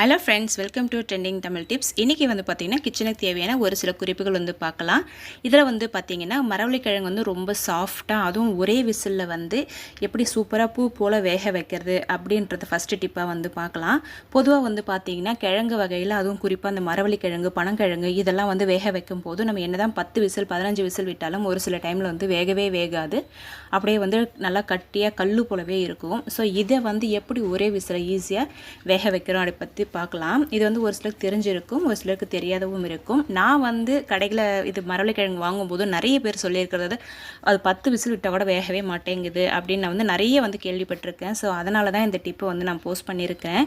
Hello friends welcome to trending Tamil tips இன்றைக்கி வந்து பார்த்திங்கன்னா கிச்சனுக்கு தேவையான ஒரு சில குறிப்புகள் வந்து பார்க்கலாம். இதில் வந்து பார்த்திங்கன்னா மரவள்ளிக்கிழங்கு வந்து ரொம்ப சாஃப்டாக அதுவும் ஒரே விசிலில் வந்து எப்படி சூப்பராக பூ போல் வேக வைக்கிறது அப்படின்றத ஃபஸ்ட்டு டிப்பாக வந்து பார்க்கலாம். பொதுவாக வந்து பார்த்திங்கன்னா கிழங்கு வகையில் அதுவும் குறிப்பாக அந்த மரவள்ளிக்கிழங்கு பனங்கிழங்கு இதெல்லாம் வந்து வேக வைக்கும் போது நம்ம என்ன தான் பத்து விசில் பதினஞ்சு விசில் விட்டாலும் ஒரு சில டைமில் வந்து வேகவே வேகாது. அப்படியே வந்து நல்லா கட்டியாக கல் போலவே இருக்கும். ஸோ இதை வந்து எப்படி ஒரே விசில் ஈஸியாக வேக வைக்கிறோம் அதை பற்றி பார்க்கலாம். இது வந்து ஒரு சிலருக்கு தெரிஞ்சிருக்கும் ஒரு சிலருக்கு தெரியாதவும் இருக்கும். நான் வந்து கடையில் இது மரவள்ளிக்கிழங்கு வாங்கும்போது நிறைய பேர் சொல்லியிருக்கிறது அது பத்து விசில் விட்டால் கூட வேகவே மாட்டேங்குது அப்படின்னு நான் வந்து நிறைய வந்து கேள்விப்பட்டிருக்கேன். ஸோ அதனால தான் இந்த டிப்பை வந்து நான் போஸ்ட் பண்ணியிருக்கேன்.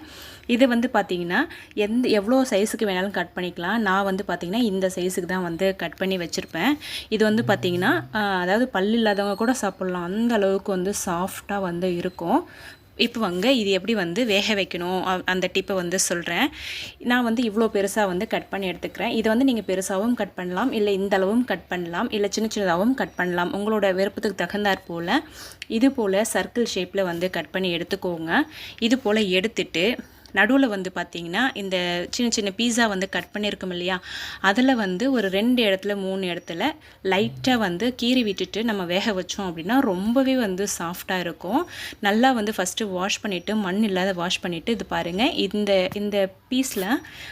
இது வந்து பார்த்திங்கன்னா எந்த எவ்வளோ சைஸுக்கு வேணாலும் கட் பண்ணிக்கலாம். நான் வந்து பார்த்திங்கன்னா இந்த சைஸுக்கு தான் வந்து கட் பண்ணி வச்சுருப்பேன். இது வந்து பார்த்திங்கன்னா அதாவது பல் இல்லாதவங்க கூட சாப்பிட்லாம். அந்த அளவுக்கு வந்து சாஃப்டாக வந்து இருக்கும். இப்போ வாங்க இது எப்படி வந்து வேக வைக்கணும்? அந்த டிப்பை வந்து சொல்கிறேன் நான் வந்து இவ்வளோ பெருசாக வந்து கட் பண்ணி எடுத்துக்கிறேன். இதை வந்து நீங்கள் பெருசாகவும் கட் பண்ணலாம் இல்லை இந்த அளவும் கட் பண்ணலாம் இல்லை சின்ன சின்னதாகவும் கட் பண்ணலாம். உங்களோட விருப்பத்துக்கு தகுந்தாற் போல் இது போல் சர்க்கிள் ஷேப்பில் வந்து கட் பண்ணி எடுத்துக்கோங்க. இது போல் எடுத்துட்டு நடுவில் வந்து பார்த்தீங்கன்னா இந்த சின்ன சின்ன பீஸா வந்து கட் பண்ணியிருக்கோம் இல்லையா? அதில் வந்து ஒரு ரெண்டு இடத்துல மூணு இடத்துல லைட்டாக வந்து கீறி விட்டுட்டு நம்ம வேக வச்சோம் அப்படின்னா ரொம்பவே வந்து சாஃப்டாக இருக்கும். நல்லா வந்து ஃபஸ்ட்டு வாஷ் பண்ணிவிட்டு மண் இல்லாத வாஷ் பண்ணிவிட்டு இது பாருங்கள் இந்த இந்த பீஸில்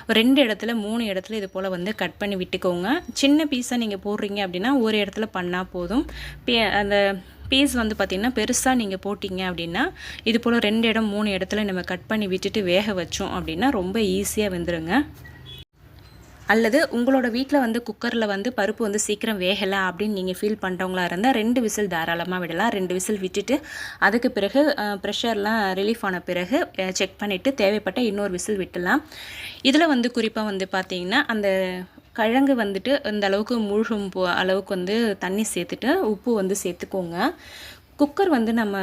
ஒரு ரெண்டு இடத்துல மூணு இடத்துல இது போல் வந்து கட் பண்ணி விட்டுக்கோங்க. சின்ன பீஸாக நீங்கள் போடுறீங்க அப்படின்னா ஒரு இடத்துல பண்ணால் போதும். பே- அந்த பீஸ் வந்து பார்த்திங்கன்னா பெருசாக நீங்கள் போட்டிங்க அப்படின்னா இது போல் ரெண்டு இடம் மூணு இடத்துல நம்ம கட் பண்ணி விட்டுட்டு வேக வச்சோம் அப்படின்னா ரொம்ப ஈஸியாக வந்துடுங்க அல்லது உங்களோட வீட்டில் வந்து குக்கரில் வந்து பருப்பு வந்து சீக்கிரம் வேகலை அப்படின்னு நீங்கள் ஃபீல் பண்ணுறவங்களா இருந்தால் ரெண்டு விசில் தாராளமாக விடலாம். ரெண்டு விசில் விட்டுட்டு அதுக்கு பிறகு ப்ரெஷர்லாம் ரிலீஃப் ஆன பிறகு செக் பண்ணிவிட்டு தேவைப்பட்ட இன்னொரு விசில் விட்டுலாம். இதில் வந்து குறிப்பாக வந்து பார்த்திங்கன்னா அந்த கிழங்கு வந்துட்டு இந்த அளவுக்கு மூழ்கும் போ அளவுக்கு வந்து தண்ணி சேர்த்துட்டு உப்பு வந்து சேர்த்துக்கோங்க. குக்கர் வந்து நம்ம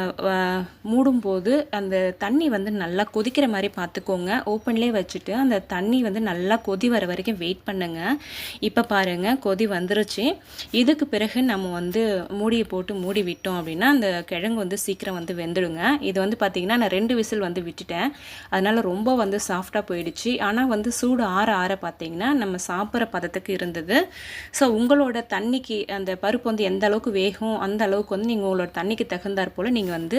மூடும்போது அந்த தண்ணி வந்து நல்லா கொதிக்கிற மாதிரி பார்த்துக்கோங்க. ஓப்பன்லேயே வச்சுட்டு அந்த தண்ணி வந்து நல்லா கொதி வர வரைக்கும் வெயிட் பண்ணுங்க. இப்போ பாருங்கள் கொதி வந்துருச்சு. இதுக்கு பிறகு நம்ம வந்து மூடியை போட்டு மூடி விட்டோம் அப்படின்னா அந்த கிழங்கு வந்து சீக்கிரம் வந்து வெந்துடுங்க. இது வந்து பார்த்திங்கன்னா நான் ரெண்டு விசில் வந்து விட்டுட்டேன். அதனால் ரொம்ப வந்து சாஃப்டாக போயிடுச்சு. ஆனால் வந்து சூடு ஆற ஆற பார்த்திங்கன்னா நம்ம சாப்பிட்ற பதத்துக்கு இருந்தது. ஸோ உங்களோட தண்ணிக்கு அந்த பருப்பு வந்து எந்த அளவுக்கு வேகும் அந்த அளவுக்கு வந்து நீங்கள் உங்களோட தண்ணிக்கு தகுந்தாற் போல் நீங்கள் வந்து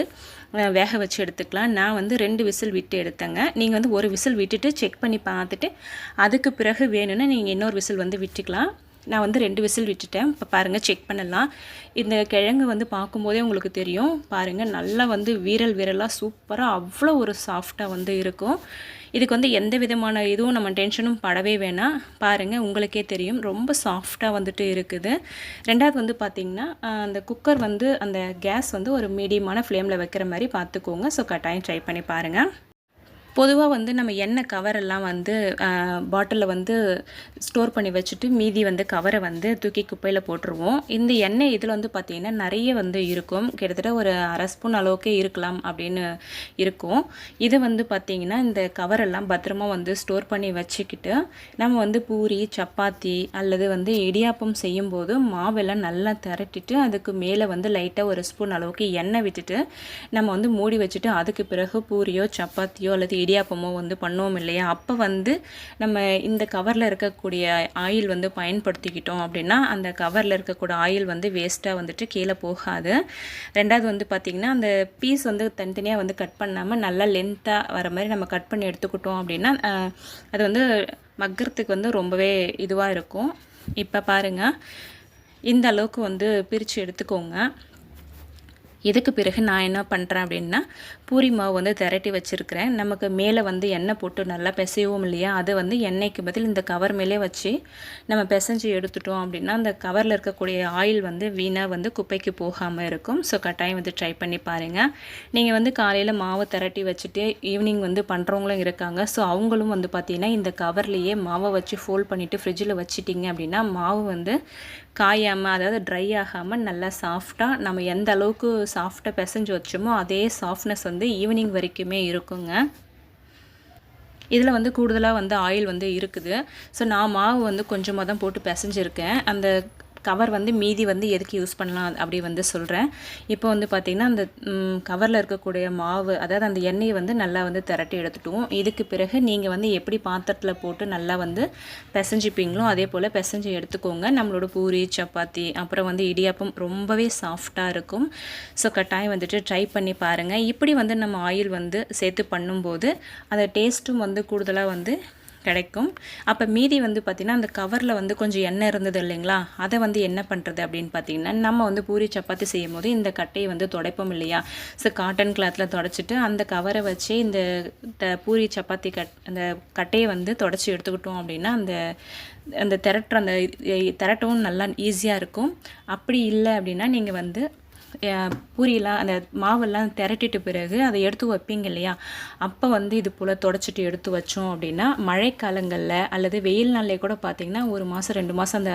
வேக வச்சு எடுத்துக்கலாம். நான் வந்து ரெண்டு விசில் விட்டு எடுத்தேங்க. நீங்கள் வந்து ஒரு விசில் விட்டுட்டு செக் பண்ணி பார்த்துட்டு அதுக்கு பிறகு வேணும்னா நீங்கள் இன்னொரு விசில் வந்து விட்டுக்கலாம். நான் வந்து ரெண்டு விசில் விட்டுட்டேன். இப்போ பாருங்கள் செக் பண்ணலாம். இந்த கிழங்கு வந்து பார்க்கும்போதே உங்களுக்கு தெரியும். பாருங்கள் நல்லா வந்து வீரல் வீரலாக சூப்பராக அவ்வளோ ஒரு சாஃப்டாக வந்து இருக்கும். இதுக்கு வந்து எந்த விதமான இதுவும் நம்ம டென்ஷனும் படவே வேணாம். பாருங்கள் உங்களுக்கே தெரியும். ரொம்ப சாஃப்டாக வந்துட்டு இருக்குது. ரெண்டாவது வந்து பார்த்திங்கன்னா அந்த குக்கர் வந்து அந்த கேஸ் வந்து ஒரு மீடியமான ஃப்ளேமில் வைக்கிற மாதிரி பார்த்துக்கோங்க. ஸோ கட்டாயம் ட்ரை பண்ணி பாருங்கள் பொதுவாக வந்து நம்ம எண்ணெய் கவரெல்லாம் வந்து பாட்டிலில் வந்து ஸ்டோர் பண்ணி வச்சுட்டு மீதி வந்து கவரை வந்து தூக்கி குப்பையில் போட்டுருவோம். இந்த எண்ணெய் இதில் வந்து பார்த்திங்கன்னா நிறைய வந்து இருக்கும். கிட்டத்தட்ட ஒரு அரை ஸ்பூன் அளவுக்கே இருக்கலாம் அப்படின்னு இருக்கும். இது வந்து பார்த்திங்கன்னா இந்த கவரெல்லாம் பத்திரமா வந்து ஸ்டோர் பண்ணி வச்சுக்கிட்டு நம்ம வந்து பூரி சப்பாத்தி அல்லது வந்து இடியாப்பம் செய்யும்போது மாவெல்லாம் நல்லா திரட்டிட்டு அதுக்கு மேலே வந்து லைட்டாக ஒரு ஸ்பூன் அளவுக்கு எண்ணெய் விட்டுட்டு நம்ம வந்து மூடி வச்சுட்டு அதுக்கு பிறகு பூரியோ சப்பாத்தியோ அல்லது இடியாப்பமோ வந்து பண்ணுவோம் இல்லையா? அப்போ வந்து நம்ம இந்த கவரில் இருக்கக்கூடிய ஆயில் வந்து பயன்படுத்திக்கிட்டோம் அப்படின்னா அந்த கவரில் இருக்கக்கூடிய ஆயில் வந்து வேஸ்ட்டாக வந்துட்டு கீழே போகாது. ரெண்டாவது வந்து பார்த்திங்கன்னா அந்த பீஸ் வந்து தனித்தனியாக வந்து கட் பண்ணாமல் நல்லா லென்த்தாக வர மாதிரி நம்ம கட் பண்ணி எடுத்துக்கிட்டோம் அப்படின்னா அது வந்து மக்கிறதுக்கு வந்து ரொம்பவே இதுவாக இருக்கும். இப்போ பாருங்கள் இந்த அளவுக்கு வந்து பிரித்து எடுத்துக்கோங்க. இதுக்கு பிறகு நான் என்ன பண்ணுறேன் அப்படின்னா பூரி மாவு வந்து திரட்டி வச்சுருக்கிறேன். நமக்கு மேலே வந்து எண்ணெய் போட்டு நல்லா பிசையவும் இல்லையா? அது வந்து எண்ணெய்க்கு பதில் இந்த கவர் மேலே வச்சு நம்ம பிசைஞ்சு எடுத்துட்டோம் அப்படின்னா அந்த கவரில் இருக்கக்கூடிய ஆயில் வந்து வீணாக வந்து குப்பைக்கு போகாமல் இருக்கும். ஸோ கட்டாயம் வந்து ட்ரை பண்ணி பாருங்கள் நீங்கள் வந்து காலையில் மாவு திரட்டி வச்சுட்டு ஈவினிங் வந்து பண்ணுறவங்களும் இருக்காங்க. ஸோ அவங்களும் வந்து பார்த்திங்கன்னா இந்த கவர்லேயே மாவை வச்சு ஃபோல்ட் பண்ணிவிட்டு ஃப்ரிட்ஜில் வச்சுட்டிங்க அப்படின்னா மாவு வந்து காயாமல் அதாவது ட்ரை ஆகாமல் நல்லா சாஃப்டாக நம்ம எந்த அளவுக்கு சாஃப்டாக பிசைஞ்சு வச்சோமோ அதே சாஃப்ட்னஸ் வந்து ஈவினிங் வரைக்குமே இருக்குங்க. இதில் வந்து கூடுதலாக வந்து ஆயில் வந்து இருக்குது. ஸோ நான் மாவு வந்து கொஞ்சமாக தான் போட்டு பிசைஞ்சிருக்கேன். அந்த கவர் வந்து மீதி வந்து எதுக்கு யூஸ் பண்ணலாம் அப்படி வந்து சொல்கிறேன் இப்போ வந்து பார்த்திங்கன்னா அந்த கவரில் இருக்கக்கூடிய மாவு அதாவது அந்த எண்ணெயை வந்து நல்லா வந்து திரட்டி எடுத்துட்டுவோம் இதுக்கு பிறகு நீங்கள் வந்து எப்படி பாத்திரத்தில் போட்டு நல்லா வந்து பிசைஞ்சிப்பீங்களோ அதே போல் பிசைஞ்சு எடுத்துக்கோங்க. நம்மளோட பூரி சப்பாத்தி அப்புறம் வந்து இடியாப்பம் ரொம்பவே சாஃப்டாக இருக்கும். ஸோ கட்டாயம் வந்துட்டு ட்ரை பண்ணி பாருங்கள் இப்படி வந்து நம்ம ஆயில் வந்து சேர்த்து பண்ணும்போது அந்த டேஸ்ட்டும் வந்து கூடுதலாக வந்து கிடைக்கும். அப்போ மீதி வந்து பார்த்திங்கன்னா அந்த கவரில் வந்து கொஞ்சம் எண்ணெய் இருந்தது இல்லைங்களா? அதை வந்து என்ன பண்ணுறது அப்படின்னு பார்த்தீங்கன்னா நம்ம வந்து பூரி சப்பாத்தி செய்யும் போது இந்த கட்டையை வந்து துடைப்போம் இல்லையா? ஸோ காட்டன் கிளாத்தில் தொடச்சிட்டு அந்த கவரை வச்சு இந்த த- பூரி சப்பாத்தி கட் அந்த கட்டையை வந்து தொடச்சி எடுத்துக்கிட்டோம் அப்படின்னா அந்த அந்த திரட்டுற அந்த திரட்டவும் நல்லா ஈஸியாக இருக்கும். அப்படி இல்லை அப்படின்னா நீங்கள் வந்து பூரியெலாம் அந்த மாவெல்லாம் திரட்டிட்டு பிறகு அதை எடுத்து வைப்பீங்க இல்லையா? அப்போ வந்து இது போல் தொடச்சிட்டு எடுத்து வச்சோம் அப்படின்னா மழைக்காலங்களில் அல்லது வெயில் நாள்லேயே கூட பார்த்திங்கன்னா ஒரு மாதம் ரெண்டு மாதம் அந்த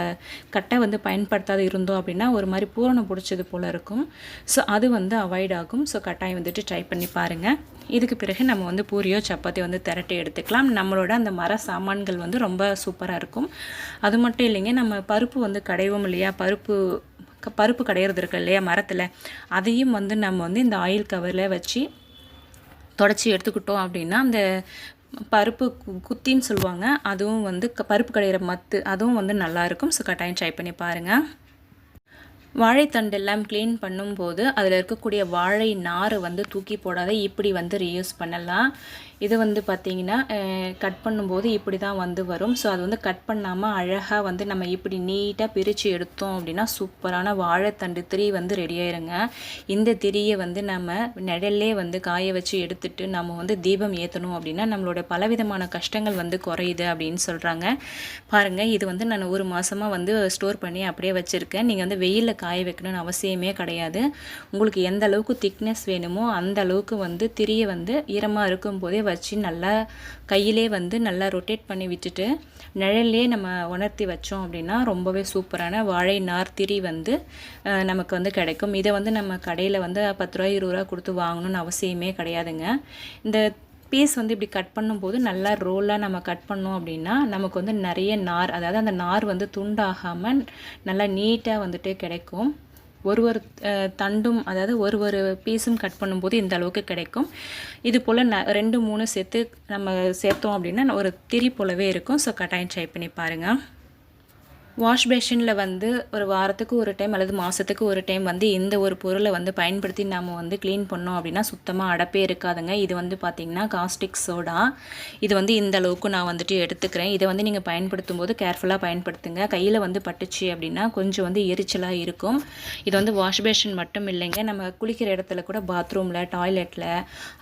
கட்டை வந்து பயன்படுத்தாத இருந்தோம் அப்படின்னா ஒரு மாதிரி பூரணம் பிடிச்சது போல் இருக்கும். ஸோ அது வந்து அவாய்ட் ஆகும். ஸோ கட்டாயம் வந்துட்டு ட்ரை பண்ணி பாருங்கள் இதுக்கு பிறகு நம்ம வந்து பூரியோ சப்பாத்தி வந்து திரட்டி எடுத்துக்கலாம். நம்மளோட அந்த மர சாமான்கள் வந்து ரொம்ப சூப்பராக இருக்கும். அது மட்டும் இல்லைங்க நம்ம பருப்பு வந்து கடைவோம் இல்லையா? பருப்பு பருப்பு கடையிறது இருக்கு இல்லையா மரத்தில். அதையும் வந்து நம்ம வந்து இந்த ஆயில் கவரில் வச்சு தொடச்சி எடுத்துக்கிட்டோம் அப்படின்னா அந்த பருப்பு கு- குத்தின்னு சொல்லுவாங்க அதுவும் வந்து க- பருப்பு கடையிற மத்து அதுவும் வந்து நல்லாயிருக்கும் ஸோ கட்டாயம் ட்ரை பண்ணி பாருங்கள் வாழைத்தண்டு எல்லாம் க்ளீன் பண்ணும்போது அதில் இருக்கக்கூடிய வாழை நாரை வந்து தூக்கி போடாத இப்படி வந்து ரீயூஸ் பண்ணலாம். இது வந்து பார்த்திங்கன்னா கட் பண்ணும்போது இப்படி தான் வந்து வரும். ஸோ அது வந்து கட் பண்ணாமல் அழகாக வந்து நம்ம இப்படி நீட்டாக பிரித்து எடுத்தோம் அப்படின்னா சூப்பரான வாழைத்தண்டு திரி வந்து ரெடி ஆயிருங்க. இந்த திரியை வந்து நம்ம நிழல்லே வந்து காய வச்சு எடுத்துட்டு நம்ம வந்து தீபம் ஏற்றணும் அப்படின்னா நம்மளோட பலவிதமான கஷ்டங்கள் வந்து குறையுது அப்படின்னு சொல்கிறாங்க பாருங்கள் இது வந்து நான் ஒரு மாதமாக வந்து ஸ்டோர் பண்ணி அப்படியே வச்சுருக்கேன். நீங்கள் வந்து வெயிலில் காய வைக்கணும்னு அவசியமே கிடையாது. உங்களுக்கு எந்த அளவுக்கு திக்னஸ் வேணுமோ அந்த அளவுக்கு வந்து திரியை வந்து ஈரமாக இருக்கும்போதே வச்சு நல்லா கையிலே வந்து நல்லா ரொட்டேட் பண்ணி விட்டுட்டு நிழல்லே நம்ம உணர்த்தி வச்சோம் அப்படின்னா ரொம்பவே சூப்பரான வாழை நார் திரி வந்து நமக்கு வந்து கிடைக்கும். இதை வந்து நம்ம கடையில் வந்து பத்து ரூபா இருபது ரூபா கொடுத்து வாங்கணும்னு அவசியமே கிடையாதுங்க. இந்த பீஸ் வந்து இப்படி கட் பண்ணும்போது நல்லா ரோலாக நம்ம கட் பண்ணோம் அப்படின்னா நமக்கு வந்து நிறைய நார் அதாவது அந்த நார் வந்து துண்டாகாமல் நல்லா நீட்டாக வந்துட்டு கிடைக்கும். ஒரு ஒரு தண்டும் அதாவது ஒரு ஒரு பீஸும் கட் பண்ணும்போது இந்த அளவுக்கு கிடைக்கும். இது போல் ந ரெண்டு மூணு சேர்த்து நம்ம சேர்த்தோம் அப்படின்னா ஒரு திரி போலவே இருக்கும். ஸோ கட்டாயம் ட்ரை பண்ணி பாருங்கள் வாஷ் பேஷனில் வந்து ஒரு வாரத்துக்கு ஒரு டைம் அல்லது மாதத்துக்கு ஒரு டைம் வந்து இந்த ஒரு பொருளை வந்து பயன்படுத்தி நாம் வந்து க்ளீன் பண்ணோம் அப்படின்னா சுத்தமாக அடப்பே இருக்காதுங்க. இது வந்து பார்த்திங்கன்னா காஸ்டிக் சோடா. இது வந்து இந்த அளவுக்கு நான் வந்துட்டு எடுத்துக்கிறேன். இதை வந்து நீங்கள் பயன்படுத்தும் போது கேர்ஃபுல்லாக பயன்படுத்துங்க. கையில் வந்து பட்டுச்சு அப்படின்னா கொஞ்சம் வந்து எரிச்சலாக இருக்கும். இது வந்து வாஷ் பேஷன் மட்டும் இல்லைங்க. நம்ம குளிக்கிற இடத்துல கூட பாத்ரூமில் டாய்லெட்டில்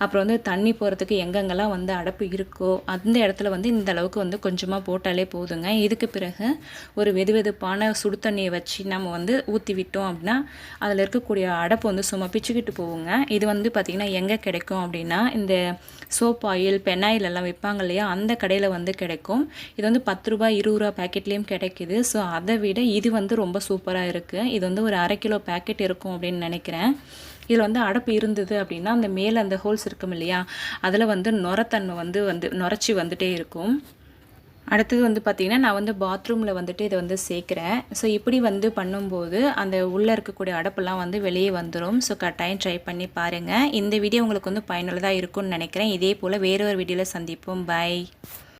அப்புறம் வந்து தண்ணி போகிறதுக்கு எங்கெங்கெல்லாம் வந்து அடப்பு இருக்கோ அந்த இடத்துல வந்து இந்த அளவுக்கு வந்து கொஞ்சமாக போட்டாலே போதுங்க. இதுக்கு பிறகு ஒரு வெது வெதுப்பான சுடு தண்ணியை வச்சு நம்ம வந்து ஊற்றி விட்டோம் அப்படின்னா அதில் இருக்கக்கூடிய அடப்பு வந்து சும்மா பிச்சுக்கிட்டு போகுங்க. இது வந்து பார்த்திங்கன்னா எங்கே கிடைக்கும் அப்படின்னா இந்த சோப் ஆயில் பெனாயில் எல்லாம் விற்பாங்க இல்லையா அந்த கடையில் வந்து கிடைக்கும். இது வந்து பத்து ரூபாய் இருபது ரூபா பேக்கெட்லேயும் கிடைக்குது. ஸோ அதை விட இது வந்து ரொம்ப சூப்பராக இருக்குது இது வந்து ஒரு அரை கிலோ பேக்கெட் இருக்கும் அப்படின்னு நினைக்கிறேன். இதில் வந்து அடப்பு இருந்தது அப்படின்னா அந்த மேலே அந்த ஹோல்ஸ் இருக்கும் இல்லையா அதில் வந்து நுரத்தன்மை வந்து வந்து நுரைச்சி வந்துட்டே இருக்கும். அடுத்தது வந்து பார்த்திங்கன்னா நான் வந்து பாத்ரூமில் வந்துட்டு இதை வந்து சேர்க்குறேன். ஸோ இப்படி வந்து பண்ணும்போது அந்த உள்ளே இருக்கக்கூடிய அடப்பெல்லாம் வந்து வெளியே வந்துடும் ஸோ கட்டாயம் ட்ரை பண்ணி பாருங்கள் இந்த வீடியோ உங்களுக்கு வந்து பயனுள்ளதாக இருக்கும்னு நினைக்கிறேன். இதே போல் வேறொரு வீடியோவில் சந்திப்போம். பை